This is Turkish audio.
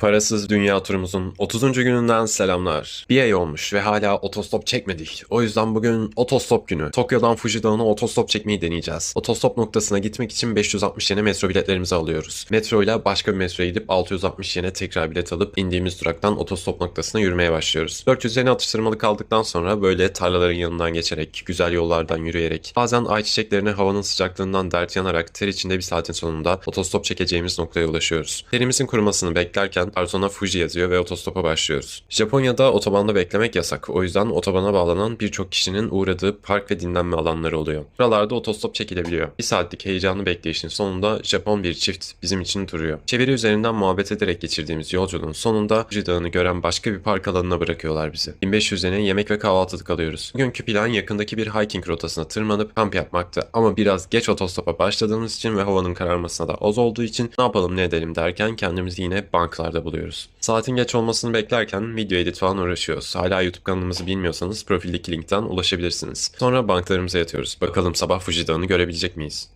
Parasız Dünya turumuzun 30. gününden selamlar. Bir ay olmuş ve hala otostop çekmedik. O yüzden bugün otostop günü. Tokyo'dan Fuji Dağı'na otostop çekmeyi deneyeceğiz. Otostop noktasına gitmek için 560 yene metro biletlerimizi alıyoruz. Metro ile başka bir metroya gidip 660 yene tekrar bilet alıp indiğimiz duraktan otostop noktasına yürümeye başlıyoruz. 400 yene atıştırmalı kaldıktan sonra böyle tarlaların yanından geçerek, güzel yollardan yürüyerek, bazen ayçiçeklerine havanın sıcaklığından dert yanarak ter içinde bir saatin sonunda otostop çekeceğimiz noktaya ulaşıyoruz. Terimizin kurumasını beklerken kartona Fuji yazıyor ve otostopa başlıyoruz. Japonya'da otobanda beklemek yasak. O yüzden otobana bağlanan birçok kişinin uğradığı park ve dinlenme alanları oluyor. Buralarda otostop çekilebiliyor. Bir saatlik heyecanlı bekleyişin sonunda Japon bir çift bizim için duruyor. Çeviri üzerinden muhabbet ederek geçirdiğimiz yolculuğun sonunda Fuji Dağı'nı gören başka bir park alanına bırakıyorlar bizi. 1500 yene yemek ve kahvaltılık alıyoruz. Bugünkü plan yakındaki bir hiking rotasına tırmanıp kamp yapmaktı. Ama biraz geç otostopa başladığımız için ve havanın kararmasına da az olduğu için ne yapalım ne edelim derken kendimizi yine banklarda buluyoruz. Saatin geç olmasını beklerken video edit falan uğraşıyoruz. Hala YouTube kanalımızı bilmiyorsanız profildeki linkten ulaşabilirsiniz. Sonra banklarımıza yatıyoruz. Bakalım sabah Fuji Dağı'nı görebilecek miyiz?